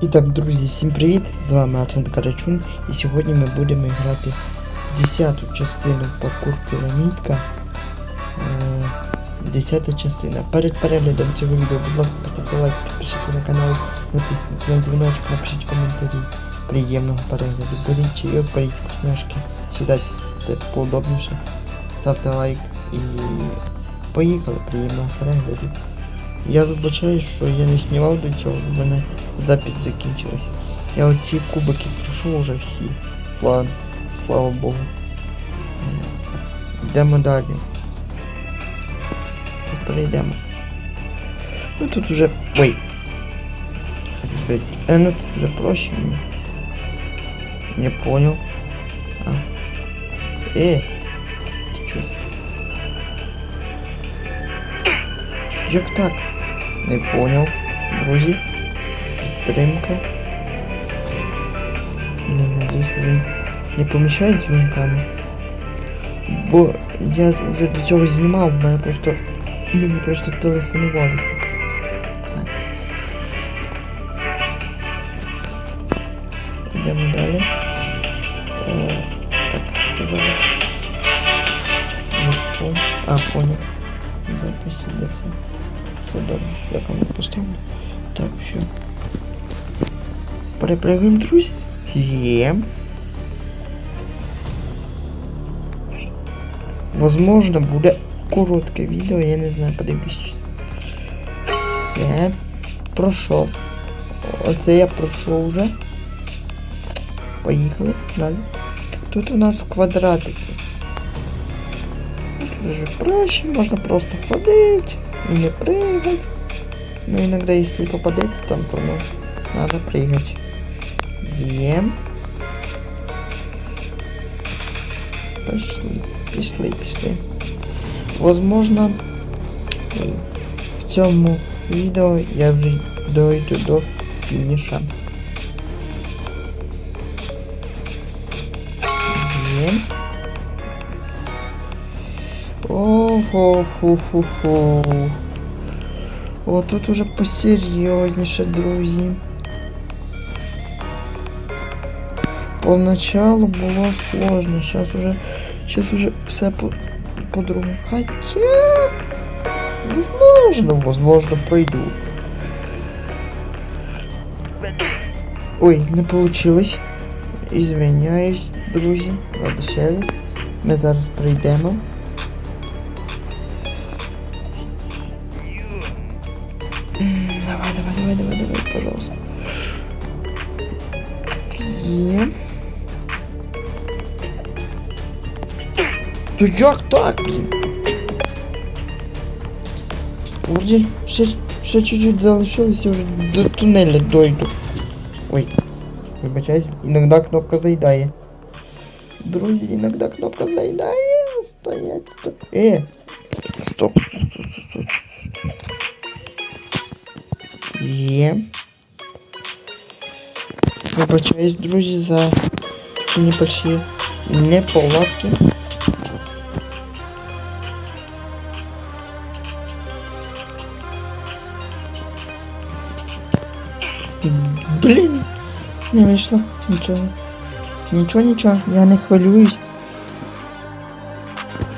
І так, друзі, всім привіт! З вами Арсен Карачун, і сьогодні ми будемо грати в 10 частину паркур пірамідка. Е, 10 частина. Перед переглядом цього відео, будь ласка, поставте лайк, підпишіться на канал, натисніть на дзвіночок, напишіть коментарі. Приємного перегляду. Беріть чайок, беріть вкусняшки, сідайте поудобніше, ставте лайк і поїхали, приємного перегляду. Я вибачаю, що я не знімав до цього, в мене запись закінчилась. Я оці кубики пройшов уже всі. Слава, слава Богу. Е, Йдемо далі. Тут перейдемо. Ну тут уже. Ой. Хочу сказать, Е, ну тут уже проще. мені. Не понял. А. Э. Ты чё? Як так? Не понял. Друзі. Підтримка. Не надіюсь, він не поміщає дзвінками. Бо я вже до цього знімав, в мене просто. Мені просто телефонували. Перепрыгуємо, друзі. Є. Возможно, буде коротке відео, я не знаю, подивлюсь. Все. Пройшов. Оце я пройшов вже. Поїхали далі. Тут у нас квадратики. Тут вже проще, можна просто ходити и не прыгать. Но иногда, если попадется там, то ну, надо прыгать. Ем. Пошли, пішли, пішли. Возможно, в цьому відео я вже дойду до фініша. Ем. Ого-хо-хо-хо. О, тут уже посерйозніше, друзі. Поначалу було сложно, сейчас уже, сейчас уже все по- по-другому. Хотя, возможно, возможно, пройду. Ой, не получилось. Извиняюсь, друзі. Ладно, ще раз. Ми зараз прийдемо. Давай, давай, давай, давай, давай, пожалуйста. Є. То як так, блін? Вроді, ще, ще чуть-чуть залишилося, вже до тунеля дойду. Ой, вибачаюсь, іноді кнопка заїдає. Друзі, іноді кнопка заїдає. Стоять, стоп. Е! Стоп, стоп, стоп, стоп, стоп. Є. Вибачаюсь, друзі, за такі небольші неполадки. Не вийшло нічого. Нічого, нічого, я не хвилююсь.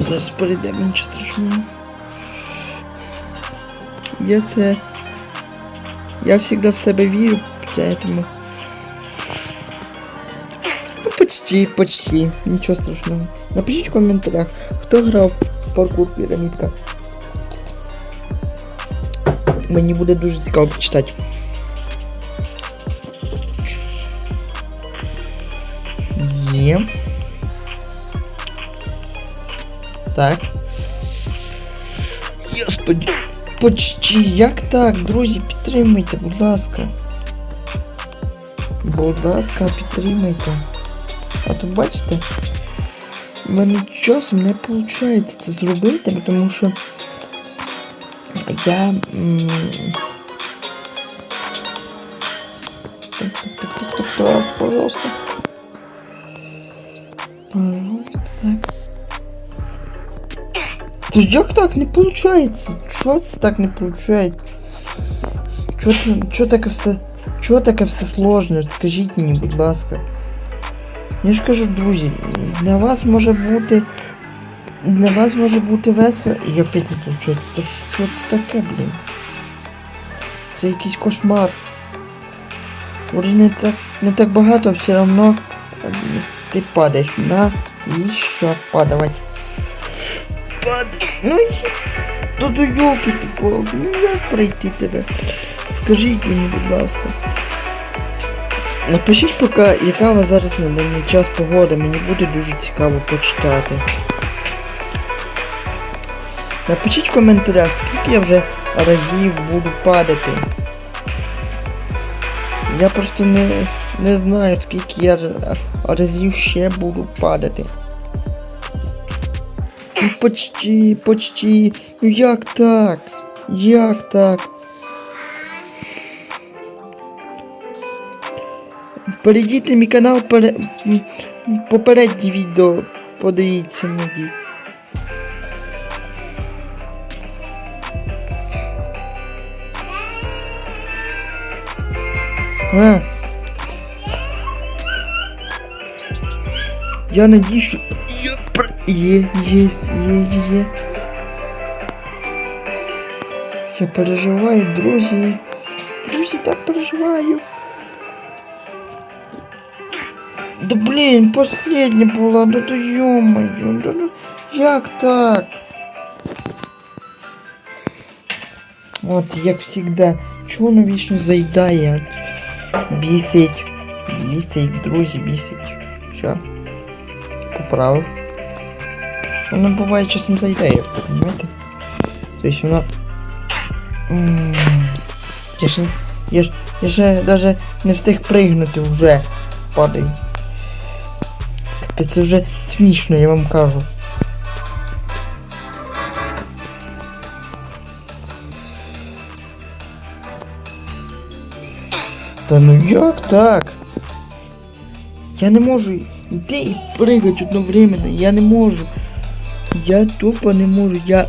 Зараз перейдемо нічого страшного. Я це. Я всегда в себе вірю, поэтому... Ну, почти, почти. Нічого страшного. Напишіть в коментарях, хто грав в паркур пірамідка. Мені буде дуже цікаво почитати. Так. Господи. Почти. Як так, друзі, підтримуйте, будь ласка. Будь ласка, підтримуйте. А то бачите, в мене часом не виходить це зробити, тому що я. Пожалуйста. Пожалуйста, так. Да як так не получается? Чого це так не получается? Чого чого так все, чого таке все сложно? Скажіть мені, будь ласка. Я ж кажу, друзі, для вас може бути. Для вас може бути весело. Я опять не получаю. Та що це таке, блін? Це якийсь кошмар. Вроде не так, не так багато, все одно е, ти падаєш на і що падавать. Падай. Ну то до йолки ти палки. Ну як пройти тебе? Скажіть мені, будь ласка. Напишіть поки, яка у вас зараз на даний час погода, мені буде дуже цікаво почитати. Напишіть в коментарях, скільки я вже разів буду падати. Я просто не, не знаю, скільки я разів ще буду падати. Ну почти, почти. Ну як так? Як так? Перейдіть на мій канал пере... попередні відео. Подивіться мої. А. Я надеюсь, что... про- Е, есть, е, е, е. Я переживаю, друзі. Друзі, так переживаю. Да блин, последняя була, да то ё-моё, да ну як так? От, як всегда, чого воно вічно заїдає? Бісить. Бісить, друзі, бісить. Все. Поправив. Воно буває часом заїдає, понимаєте? Тобто воно... М, Я не- я ж, я ж даже не встиг пригнути вже падаю. Капець, це вже смішно, я вам кажу. Та ну як так? Я не можу йти і пригати одновременно, я не можу. Я тупо не можу, я.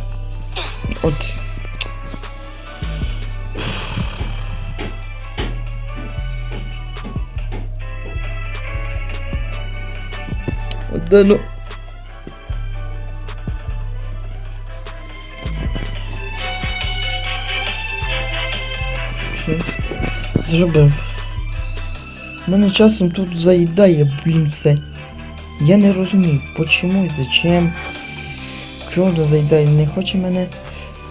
От. Да ну. Зробив. Мене часом тут заїдає, блін, все. Я не розумію, почому і зачем. Вона заїдає? Не хоче мене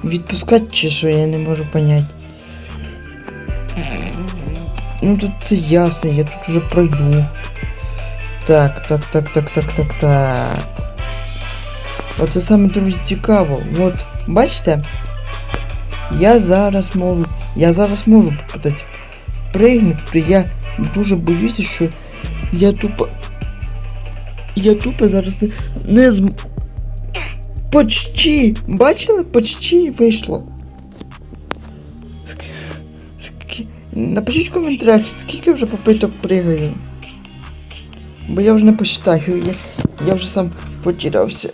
відпускати чи що, я не можу понять. Ну тут це ясно, я тут уже пройду. Так, так, так, так, так, так, так. Оце саме друзі цікаво. От, бачите? Я зараз можу. Я зараз можу попитати пригнути, я дуже боюся, що я тупо. Я тупо зараз не, не зм... Почти! Бачили? Почти вийшло. Ск- ск- Напишіть в коментарях, скільки вже попиток пригаю. Бо я вже не посчитаю, я, я вже сам потерявся.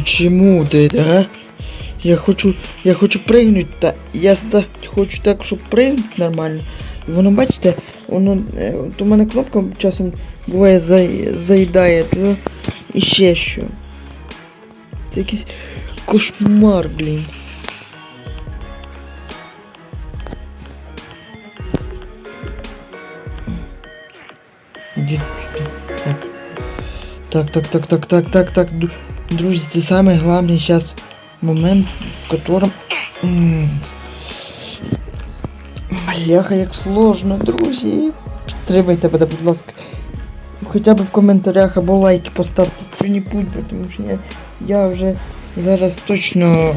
Почему ты, а? Я хочу, я хочу пригнути, та я ста, хочу так, щоб пригнути нормально. Воно, бачите, воно, е, от у мене кнопка часом буває за, заїдає, то і що. Це якийсь кошмар, блін. Так. Так, так, так, так, так, так, так. Друзі, це самый главный сейчас момент, в котором... Бляха, як сложно, друзі. Підтримайте мене, будь ласка. Хоча б в коментарях або лайки поставте що-небудь, тому що я, я вже зараз точно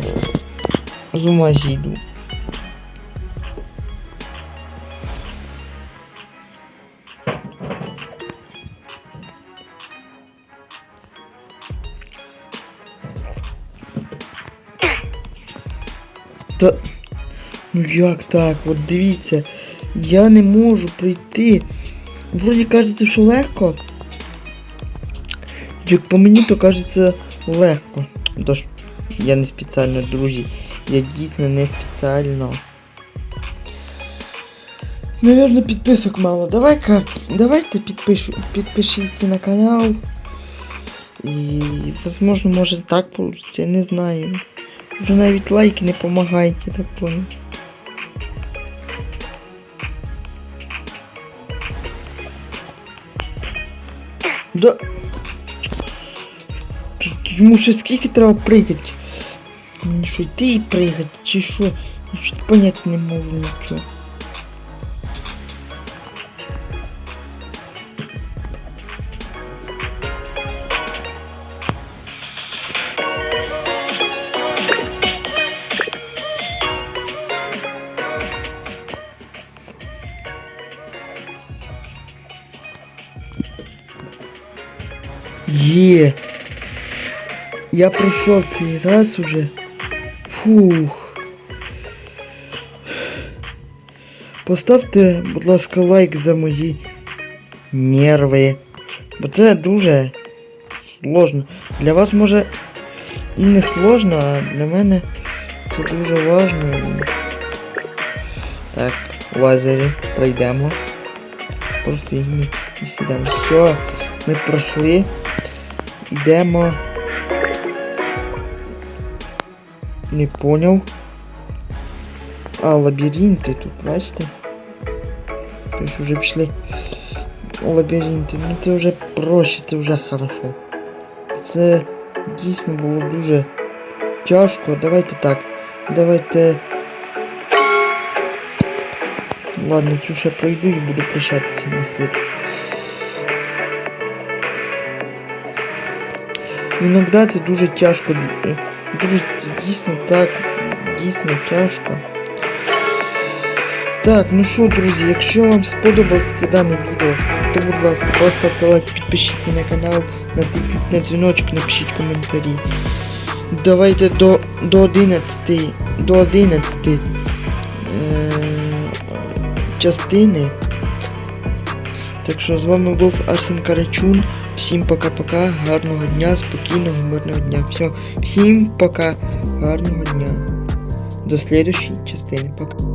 з ума зійду. Та... Ну як так? От дивіться, я не можу прийти. Вроді кажеться, що легко. Як по мені, то кажеться легко. Тож я не спеціально, друзі. Я дійсно не спеціально. Наверно, підписок мало. Давай-ка, давайте підпишу, підпишіться на канал. І, возможно, може так получиться, я не знаю. Вже навіть лайки не допомагають, я так понял. Да. Йому ще скільки треба пригати? Що йти і пригати, чи що? Я щось поняти не можу нічого. Я пройшов цей раз уже. Фух. Поставте, будь ласка, лайк за мої нерви. Бо це дуже сложно. Для вас може і не сложно, а для мене це дуже важно. Так, лазері пройдемо. Просто їдемо і сюди. Все, ми пройшли. Йдемо. Не понял. А, лабіринти тут, бачите? Тобто вже пішли. Лабіринти. Ну це вже проще, це вже хорошо. Це дійсно було дуже тяжко. Давайте так. Давайте. Ладно, цю ще пройду і буду прощатися на слід. Іноді це дуже тяжко. Друзі, дійсно так, дійсно тяжко. Так, ну що, друзі, якщо вам сподобалось дане відео, то будь ласка, поставте лайк, підпишіться на канал, натисніть на дзвіночок, напишіть коментарі. Давайте до, до 11, до 11 е, частини. Так що з вами був Арсен Карачун. Всім пока-пока, гарного дня, спокійного, мирного дня. Все, всім пока, гарного дня. До следующей частини. Пока.